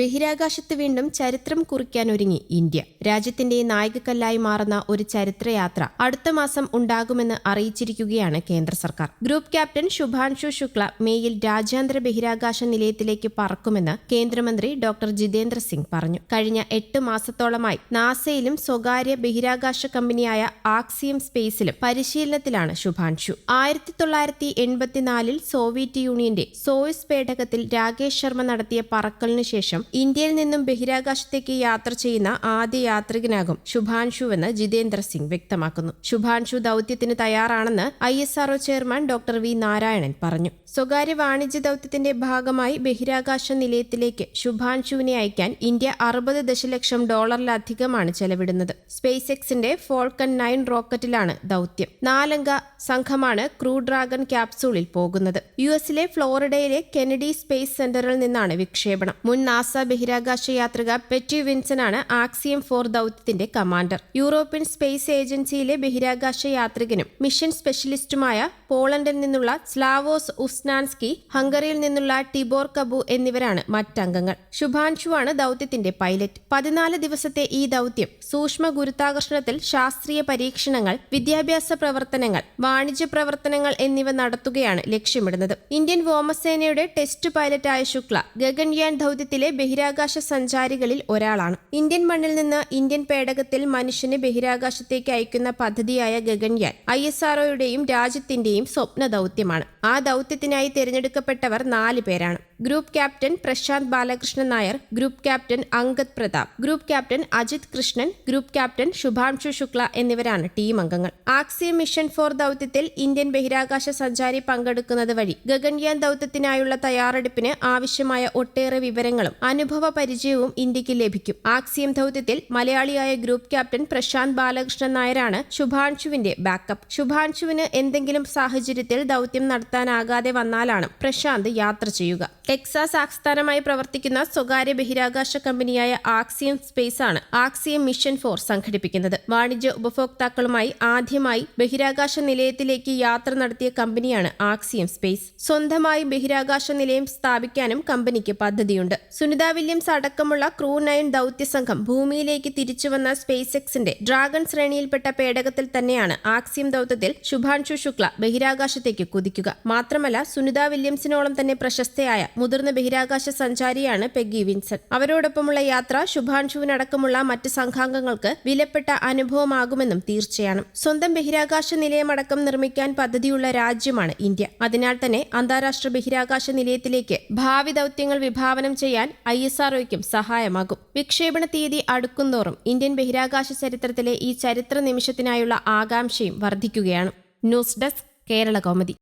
ബഹിരാകാശത്ത് വീണ്ടും ചരിത്രം കുറിക്കാനൊരുങ്ങി ഇന്ത്യ. രാജ്യത്തിന്റെ നായികക്കല്ലായി മാറുന്ന ഒരു ചരിത്രയാത്ര അടുത്ത മാസം ഉണ്ടാകുമെന്ന് അറിയിച്ചിരിക്കുകയാണ് കേന്ദ്ര സർക്കാർ. ഗ്രൂപ്പ് ക്യാപ്റ്റൻ ശുഭാൻഷു ശുക്ല മേയിൽ രാജ്യാന്തര ബഹിരാകാശ നിലയത്തിലേക്ക് പറക്കുമെന്ന് കേന്ദ്രമന്ത്രി ഡോക്ടർ ജിതേന്ദ്ര സിംഗ് പറഞ്ഞു. കഴിഞ്ഞ എട്ട് മാസത്തോളമായി നാസയിലും സ്വകാര്യ ബഹിരാകാശ കമ്പനിയായ ആക്സിയം സ്പേസിലും പരിശീലനത്തിലാണ് ശുഭാൻഷു. ആയിരത്തി തൊള്ളായിരത്തി എൺപത്തിനാലിൽ സോവിയറ്റ് യൂണിയന്റെ സോയിസ് പേടകത്തിൽ രാകേഷ് ശർമ്മ നടത്തിയ പറക്കലിനു ശേഷം ഇന്ത്യയിൽ നിന്നും ബഹിരാകാശത്തേക്ക് യാത്ര ചെയ്യുന്ന ആദ്യ യാത്രികനാകും ശുഭാൻഷുവെന്ന് ജിതേന്ദ്ര സിംഗ് വ്യക്തമാക്കുന്നു. ശുഭാൻഷു ദൌത്യത്തിന് തയ്യാറാണെന്ന് ഐ ചെയർമാൻ ഡോക്ടർ വി നാരായണൻ പറഞ്ഞു. സ്വകാര്യ വാണിജ്യ ദൌത്യത്തിന്റെ ഭാഗമായി ബഹിരാകാശ നിലയത്തിലേക്ക് ശുഭാൻഷുവിനെ അയക്കാൻ ഇന്ത്യ അറുപത് ദശലക്ഷം ഡോളറിലധികമാണ് ചെലവിടുന്നത്. സ്പേസ് എക്സിന്റെ ഫോൾക്കൺ നയൻ റോക്കറ്റിലാണ് ദൌത്യം. നാലംഗ സംഘമാണ് ക്രൂ ഡ്രാഗൺ ക്യാപ്സൂളിൽ പോകുന്നത്. യു എസിലെ ഫ്ലോറിഡയിലെ കെനഡി സ്പേസ് സെന്ററിൽ നിന്നാണ് വിക്ഷേപണം. മുൻ നാസ ബഹിരാകാശ യാത്രിക പെറ്റി വിൻസനാണ് ആക്സിയം ഫോർ ദൌത്യത്തിന്റെ കമാൻഡർ. യൂറോപ്യൻ സ്പേസ് ഏജൻസിയിലെ ബഹിരാകാശ യാത്രികനും മിഷൻ സ്പെഷ്യലിസ്റ്റുമായ പോളണ്ടിൽ നിന്നുള്ള സ്ലാവോസ് ഉസ്നാൻസ്കി ഹംഗറിയിൽ നിന്നുള്ള ടിബോർ കബു എന്നിവരാണ് മറ്റംഗങ്ങൾ. ശുഭാൻഷുവാണ് ദൌത്യത്തിന്റെ പൈലറ്റ്. പതിനാല് ദിവസത്തെ ഈ ദൌത്യം സൂക്ഷ്മ ഗുരുത്വാകർഷണത്തിൽ ശാസ്ത്രീയ പരീക്ഷണങ്ങൾ വിദ്യാഭ്യാസ പ്രവർത്തനങ്ങൾ വാണിജ്യ പ്രവർത്തനങ്ങൾ എന്നിവ നടത്തുകയാണ് ലക്ഷ്യമിടുന്നത്. ഇന്ത്യൻ വ്യോമസേനയുടെ ടെസ്റ്റ് പൈലറ്റായ ശുക്ല ഗഗൻയാൻ ദൌത്യത്തിലെ ബഹിരാകാശ സഞ്ചാരികളിൽ ഒരാളാണ്. ഇന്ത്യൻ മണ്ണിൽ നിന്ന് ഇന്ത്യൻ പേടകത്തിൽ മനുഷ്യനെ ബഹിരാകാശത്തേക്ക് അയക്കുന്ന പദ്ധതിയായ ഗഗൻയാൻ ഐ എസ് ആർഒയുടെയും രാജ്യത്തിന്റെയും സ്വപ്ന ദൌത്യമാണ് ആ ദൗത്യത്തിനായി തിരഞ്ഞെടുക്കപ്പെട്ടവർ നാല് പേരാണ്. Group captain Prashanth Balakrishnan Nair group captain Angad Pratap group captain Ajit Krishnan group captain Shubhanshu Shukla എന്നിവരാണ് ടീം അംഗങ്ങൾ. ആക്സിയം മിഷൻ ഫോർ ദൌത്യത്തിൽ ഇന്ത്യൻ ബഹിരാകാശ സഞ്ചാരി പങ്കെടുക്കുന്നത് വഴി ഗഗൻയാൻ ദൌത്യത്തിനായുള്ള തയ്യാറെടുപ്പിന് ആവശ്യമായ ഒട്ടേറെ വിവരങ്ങളും അനുഭവ പരിചയവും ഇന്ത്യയ്ക്ക് ലഭിക്കും. ആക്സിയം ദൌത്യത്തിൽ മലയാളിയായ ഗ്രൂപ്പ് ക്യാപ്റ്റൻ പ്രശാന്ത് ബാലകൃഷ്ണൻ നായരാണ് ശുഭാംശുവിന്റെ ബാക്കപ്പ്. ശുഭാംശുവിന് എന്തെങ്കിലും സാഹചര്യത്തിൽ ദൌത്യം നടത്താനാകാതെ വന്നാലാണ് പ്രശാന്ത് യാത്ര ചെയ്യുക. ടെക്സാസ് ആസ്ഥാനമായി പ്രവർത്തിക്കുന്ന സ്വകാര്യ ബഹിരാകാശ കമ്പനിയായ ആക്സിയം സ്പേസ് ആണ് ആക്സിയം മിഷൻ ഫോർ സംഘടിപ്പിക്കുന്നത്. വാണിജ്യ ഉപഭോക്താക്കളുമായി ആദ്യമായി ബഹിരാകാശ നിലയത്തിലേക്ക് യാത്ര നടത്തിയ കമ്പനിയാണ് ആക്സിയം സ്പേസ്. സ്വന്തമായി ബഹിരാകാശ നിലയം സ്ഥാപിക്കാനും കമ്പനിക്ക് പദ്ധതിയുണ്ട്. സുനിത വില്യംസ് അടക്കമുള്ള ക്രൂ നയൻ ദൌത്യ സംഘം ഭൂമിയിലേക്ക് തിരിച്ചുവന്ന സ്പേസ് എക്സിന്റെ ഡ്രാഗൺ ശ്രേണിയിൽപ്പെട്ട പേടകത്തിൽ തന്നെയാണ് ആക്സിയം ദൌത്യത്തിൽ ശുഭാൻഷു ശുക്ല ബഹിരാകാശത്തേക്ക് കുതിക്കുക. മാത്രമല്ല സുനിത വില്യംസിനോളം തന്നെ പ്രശസ്തയായ മുതിർന്ന ബഹിരാകാശ സഞ്ചാരിയാണ് പെഗ്ഗി വിൻസൺ. അവരോടൊപ്പമുള്ള യാത്ര ശുഭാൻഷുവിനടക്കമുള്ള മറ്റ് സംഘാംഗങ്ങൾക്ക് വിലപ്പെട്ട അനുഭവമാകുമെന്നും തീർച്ചയാണ്. സ്വന്തം ബഹിരാകാശ നിലയമടക്കം നിർമ്മിക്കാൻ പദ്ധതിയുള്ള രാജ്യമാണ് ഇന്ത്യ. അതിനാൽ തന്നെ അന്താരാഷ്ട്ര ബഹിരാകാശ നിലയത്തിലേക്ക് ഭാവി ദൌത്യങ്ങൾ വിഭാവനം ചെയ്യാൻ ഐ എസ് ആർഒയ്ക്കും സഹായമാകും. വിക്ഷേപണ തീയതി അടുക്കുന്തോറും ഇന്ത്യൻ ബഹിരാകാശ ചരിത്രത്തിലെ ഈ ചരിത്ര നിമിഷത്തിനായുള്ള ആകാംക്ഷയും വർദ്ധിക്കുകയാണ്. News desk Kerala Kaumudi.